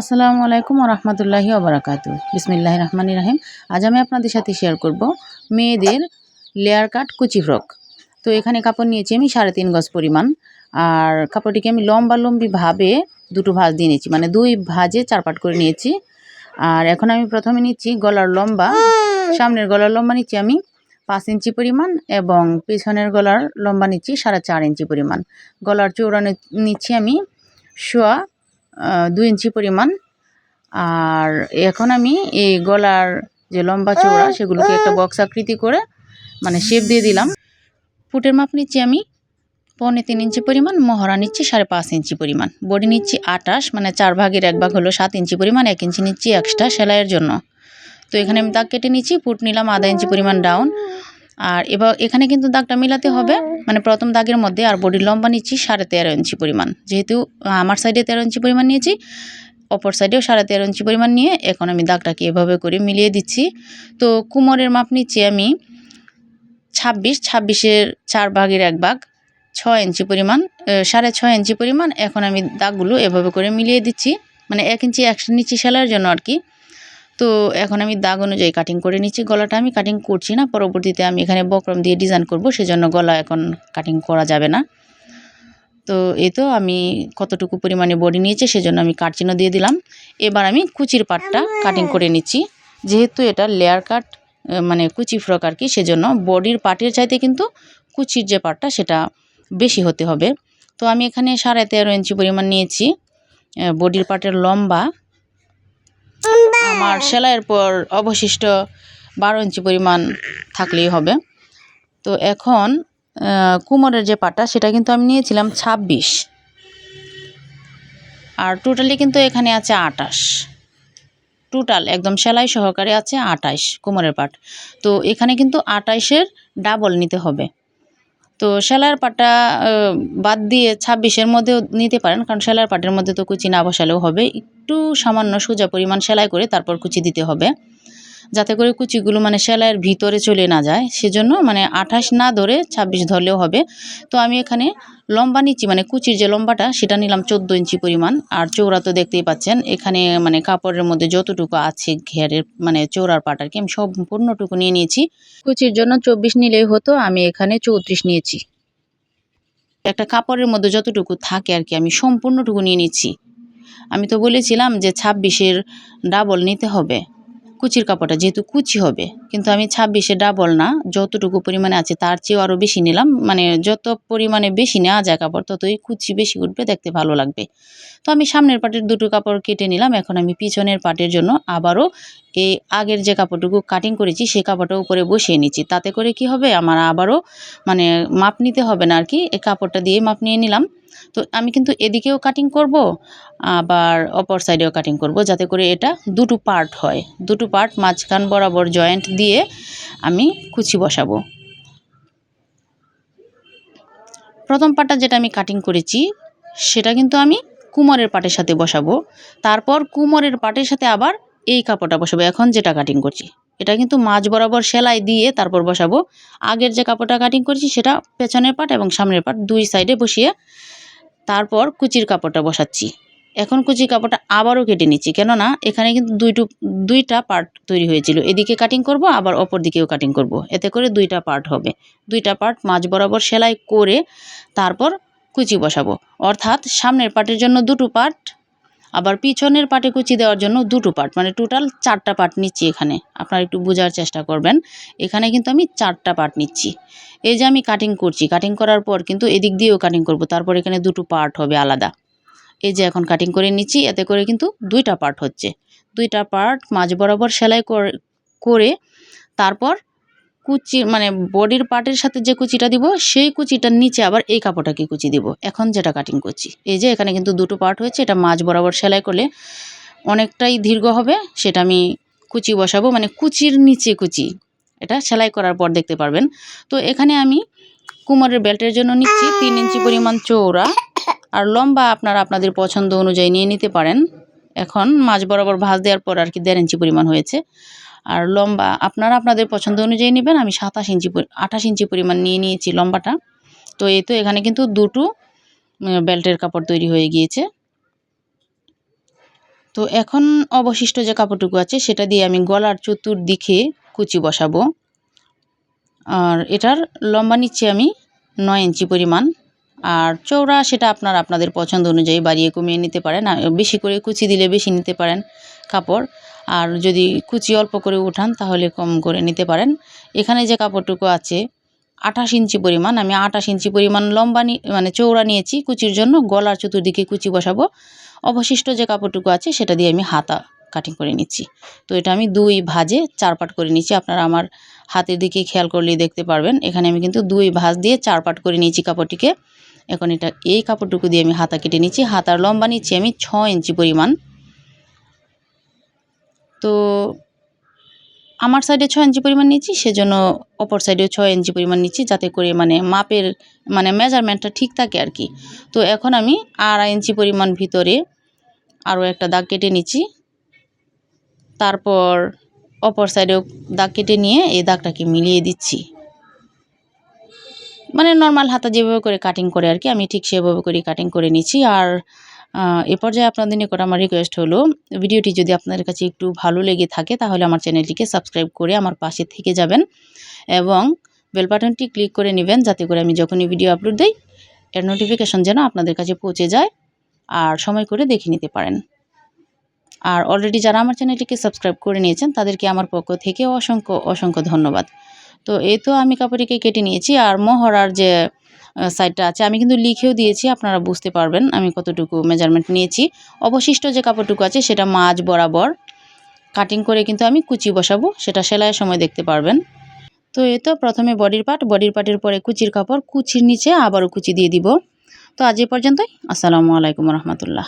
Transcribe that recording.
আসসালামু আলাইকুম রহমতুল্লাহি ওবরাকাতু বিসমিল্লাহ রহমান রাহিম। আজ আমি আপনাদের সাথে শেয়ার করব মেয়েদের লেয়ার কাট কুচি ফ্রক তো এখানে কাপড় নিয়েছি আমি সাড়ে তিন গজ পরিমাণ। আর কাপড়টিকে আমি লম্বা লম্বি ভাবে দুটো ভাঁজ দিয়ে নিয়েছি মানে দুই ভাজে চার পাট করে নিয়েছি। আর এখন আমি প্রথমে নিচ্ছি গলার লম্বা। সামনের গলার লম্বা নিচ্ছি আমি পাঁচ ইঞ্চি পরিমাণ এবং পিছনের গলার লম্বা নিচ্ছি সাড়ে চার ইঞ্চি পরিমাণ। গলার চৌড়া নিচ্ছি আমি শোয়া দুই ইঞ্চি পরিমাণ। আর এখন আমি এই গলার যে লম্বা চৌড়া সেগুলোকে একটা বক্স আকৃতি করে মানে শেপ দিয়ে দিলাম। ফুটের মাপ নিচ্ছি আমি পৌনে তিন ইঞ্চি পরিমাণ মহড়া নিচ্ছি সাড়ে পাঁচ ইঞ্চি পরিমাণ। বডি নিচ্ছি আটাশ মানে চার ভাগের এক ভাগ হলো সাত ইঞ্চি পরিমাণ এক ইঞ্চি নিচ্ছি এক্সট্রা সেলাইয়ের জন্য। তো এখানে আমি দাগ কেটে নিচ্ছি ফুট নিলাম আধা ইঞ্চি পরিমাণ ডাউন আর এবার এখানে কিন্তু দাগটা মিলাতে হবে। মানে প্রথম দাগের মধ্যে আর বডির লম্বা নিচ্ছি সাড়ে তেরো ইঞ্চি পরিমাণ। যেহেতু আমার সাইডে তেরো ইঞ্চি পরিমাণ নিয়েছি অপর সাইডেও সাড়ে তেরো ইঞ্চি পরিমাণ নিয়ে এখন আমি দাগটাকে এভাবে করে মিলিয়ে দিচ্ছি। তো কুমোরের মাপ নিচ্ছি আমি ছাব্বিশ ছাব্বিশের চার ভাগের এক ভাগ ছয় ইঞ্চি পরিমাণ সাড়ে ছয় ইঞ্চি পরিমাণ। এখন আমি দাগগুলো এভাবে করে মিলিয়ে দিচ্ছি। মানে এক ইঞ্চি একশো নিচ্ছি সেলাইয়ের জন্য আর কি। তো এখন আমি দাগ অনুযায়ী কাটিং করে নিচ্ছি। গলাটা আমি কাটিং করছি না, পরবর্তীতে আমি এখানে বক্রম দিয়ে ডিজাইন করব, সেজন্য গলা এখন কাটিং করা যাবে না। তো এ তো আমি কতটুকু পরিমাণে বডি নিয়েছে, সেজন্য আমি কাটচিহ্ন দিয়ে দিলাম। এবার আমি কুচির পাটটা কাটিং করে নিচ্ছি। যেহেতু এটা লেয়ার কাট মানে কুচি ফ্রক আর কি, সেজন্য বডির পাটের চাইতে কিন্তু কুচির যে পাটটা, সেটা বেশি হতে হবে। তো আমি এখানে সাড়ে তেরো ইঞ্চি পরিমাণ নিয়েছি বডির পাটের লম্বা। আমার সেলাইয়ের পর অবশিষ্ট বারো ইঞ্চি পরিমাণ থাকলেই হবে। তো এখন কুমোরের যে পাটা সেটা কিন্তু আমি নিয়েছিলাম ছাব্বিশ। আর টোটালি কিন্তু এখানে আছে আটাশ। টোটাল একদম সেলাই সহকারে আছে আটাইশ কোমরের পাট। তো এখানে কিন্তু আটাইশের ডাবল নিতে হবে। তো সেলার পাটা বাদ দিয়ে ছাব্বিশের মধ্যেও নিতে পারেন, কারণ সেলার পাটের মধ্যে তো কুচি না বসালেও হবে। একটু সামান্য সোজা পরিমাণ সেলাই করে তারপর কুচি দিতে হবে। যাতে করে কুচিগুলো মানে সেলাইয়ের ভিতরে চলে না যায়। সেজন্য মানে আঠাশ না ধরে ছাব্বিশ ধরলেও হবে। তো আমি এখানে লম্বা নিচ্ছি মানে কুচির যে লম্বাটা, সেটা নিলাম চোদ্দ ইঞ্চি পরিমাণ। আর চৌড়া তো দেখতেই পাচ্ছেন, এখানে মানে কাপড়ের মধ্যে যতটুকু আছে ঘেরের মানে চৌড়ার পাট আর কি, আমি সম্পূর্ণটুকু নিয়ে নিয়েছি। কুচির জন্য চব্বিশ নিলেই হতো, আমি এখানে চৌত্রিশ নিয়েছি। একটা কাপড়ের মধ্যে যতটুকু থাকে আর কি, আমি সম্পূর্ণটুকু নিয়ে নিচ্ছি। আমি তো বলেছিলাম যে ছাব্বিশের ডাবল নিতে হবে। কুচির কাপড়টা, যেহেতু কুচি হবে। কিন্তু আমি ছাব্বিশে ডাবল না, যতটুকু পরিমাণে আছে তার চেয়েও আরও বেশি নিলাম। মানে যত পরিমাণে বেশি নেওয়া যায় কাপড়, ততই কুচি বেশি উঠবে, দেখতে ভালো লাগবে। তো আমি সামনের পাটের দুটো কাপড় কেটে নিলাম। এখন আমি পিছনের পাটের জন্য আবারও এই আগের যে কাপড়টুকু কাটিং করেছি সেই কাপড়টা উপরে বসিয়ে নিচ্ছি। তাতে করে কি হবে? আমার আবারও মানে মাপ নিতে হবে না আর কি। এই কাপড়টা দিয়ে মাপ নিয়ে নিলাম। তো আমি কিন্তু এদিকেও কাটিং করব, আবার অপর সাইডেও কাটিং করব, যাতে করে এটা দুটো পার্ট হয়। দুটো পার্ট মাঝখান বরাবর জয়েন্ট দিয়ে আমি কুচি বসাবো। প্রথম পার্টটা যেটা আমি কাটিং করেছি, সেটা কিন্তু আমি কুমোরের পাটের সাথে বসাবো। তারপর কুমোরের পাটের সাথে আবার এই কাপড়টা বসাবো, এখন যেটা কাটিং করছি। এটা কিন্তু মাঝ বরাবর সেলাই দিয়ে তারপর বসাবো। আগের যে কাপড়টা কাটিং করেছি, সেটা পেছনের পাট এবং সামনের পাট দুই সাইডে বসিয়ে তারপর কুচির কাপড়টা বসাচ্ছি। এখন কুচির কাপড়টা আবারও কেটে নিচ্ছি, কেননা এখানে কিন্তু দুইটু, দুইটা পার্ট তৈরি হয়েছিল। এদিকে কাটিং করব, আবার অপর দিকেও কাটিং করব। এতে করে দুইটা পার্ট হবে। দুইটা পার্ট মাঝ বরাবর সেলাই করে তারপর কুচি বসাবো। অর্থাৎ সামনের পার্টের জন্য দুটো পার্ট আবার পিছনের পাটে কুচি দেওয়ার জন্য দুটো পার্ট মানে টোটাল চারটা পার্ট নিচ্ছি এখানে। আপনারা একটু বোঝার চেষ্টা করবেন। এখানে কিন্তু আমি চারটা পার্ট নিচ্ছি। এই যে আমি কাটিং করছি কাটিং করার পর কিন্তু এদিক দিয়েও কাটিং করব, তারপর এখানে দুটো পার্ট হবে আলাদা। এই যে এখন কাটিং করে নিচ্ছি, এতে করে কিন্তু দুইটা পার্ট হচ্ছে। দুইটা পার্ট মাঝ বরাবর সেলাই করে তারপর কুচি মানে বডির পার্টের সাথে যে কুচিটা দিব, সেই কুচিটার নিচে আবার এই কাপড়টাকে কুচি দিব। এখন যেটা কাটিং করছি। এই যে এখানে কিন্তু দুটো পার্ট হয়েছে, এটা মাঝ বরাবর সেলাই করলে অনেকটাই দীর্ঘ হবে, সেটা আমি কুচি বসাবো মানে কুচির নিচে কুচি। এটা সেলাই করার পর দেখতে পারবেন। তো এখানে আমি কুমারের বেল্টের জন্য নিচ্ছি, তিন ইঞ্চি পরিমাণ চৌড়া আর লম্বা আপনারা আপনাদের পছন্দ অনুযায়ী নিয়ে নিতে পারেন। এখন মাঝ বরাবর ভাঁজ দেওয়ার পর আর কি দেড় ইঞ্চি পরিমাণ হয়েছে। আর লম্বা, আপনারা আপনাদের পছন্দ অনুযায়ী নেবেন, আমি সাতাশ ইঞ্চি আঠাশ ইঞ্চি পরিমাণ নিয়ে নিয়েছি লম্বাটা। তো এই তো এখানে কিন্তু দুটো বেল্টের কাপড় তৈরি হয়ে গিয়েছে। তো এখন অবশিষ্ট যে কাপড়টুকু আছে, সেটা দিয়ে আমি গলার চতুর্দিকে কুচি বসাবো। আর এটার লম্বা নিচ্ছি আমি নয় ইঞ্চি পরিমাণ। আর চৌড়া সেটা আপনার আপনাদের পছন্দ অনুযায়ী বাড়িয়ে কমিয়ে নিতে পারেন। বেশি করে কুচি দিলে বেশি নিতে পারেন কাপড়। আর যদি কুচি অল্প করে উঠান তাহলে কম করে নিতে পারেন। এখানে যে কাপড়টুকু আছে, আঠাশ ইঞ্চি পরিমাণ, আমি আঠাশ ইঞ্চি পরিমাণ লম্বা মানে চৌড়া নিয়েছি কুচির জন্য, গলার চতুর্দিকে কুচি বসাবো। অবশিষ্ট যে কাপড়টুকু আছে সেটা দিয়ে আমি হাতা কাটিং করে নিচ্ছি। তো এটা আমি দুই ভাজে চার পাট করে নিচ্ছি আপনারা আমার হাতের দিকে খেয়াল করলেই দেখতে পারবেন। এখানে আমি কিন্তু দুই ভাঁজ দিয়ে চার পাট করে নিয়েছি কাপড়টিকে। এখন এটা এই কাপড়টুকু দিয়ে আমি হাতা কেটে নিচ্ছি। হাতার লম্বা নিচ্ছি আমি ছ ইঞ্চি পরিমাণ। তো আমার সাইডে ছয় ইঞ্চি পরিমাণ নিচ্ছি, সেজন্য অপর সাইডেও ছয় ইঞ্চি পরিমাণ নিচ্ছি, যাতে করে মানে মাপের মানে মেজারমেন্টটা ঠিক থাকে আর কি। তো এখন আমি আড়াই ইঞ্চি পরিমাণ ভিতরে আরও একটা দাগ কেটে নিচ্ছি। তারপর অপর সাইডেও দাগ কেটে নিয়ে এই দাগটাকে মিলিয়ে দিচ্ছি। মানে নর্মাল হাতা যেভাবে করে কাটিং করে আর কি, আমি ঠিক সেভাবে করে কাটিং করে নিচ্ছি। আর এ পর্যায়ে আপনাদের নিকট আমার রিকোয়েস্ট হলো, ভিডিওটি যদি আপনাদের কাছে একটু ভালো লেগে থাকে, তাহলে আমার চ্যানেলটিকে সাবস্ক্রাইব করে আমার পাশে থেকে যাবেন এবং বেল বাটনটি ক্লিক করে নেবেন, যাতে করে আমি যখনই ভিডিও আপলোড দিই, এর নোটিফিকেশন যেন আপনাদের কাছে পৌঁছে যায় আর সময় করে দেখে নিতে পারেন। আর অলরেডি যারা আমার চ্যানেলটিকে সাবস্ক্রাইব করে নিয়েছেন, তাদেরকে আমার পক্ষ থেকে অসংখ্য অসংখ্য ধন্যবাদ। তো এই তো আমি কাপড়টিকে কেটে নিয়েছি আর মহড়ার যে সাইডটা আছে, আমি কিন্তু লিখেও দিয়েছি, আপনারা বুঝতে পারবেন আমি কতটুকু মেজারমেন্ট নিয়েছি। অবশিষ্ট যে কাপড়টুকু আছে সেটা মাঝ বরাবর কাটিং করে কিন্তু আমি কুচি বসাবো, সেটা সেলাইয়ের সময় দেখতে পারবেন। তো এ তো প্রথমে বডির পার্ট বডির পার্টের পরে কুচির কাপড়, কুচির নিচে আবারও কুচি দিয়ে দিব। তো আজ এ পর্যন্তই, আসসালামু আলাইকুম রহমতুল্লাহ।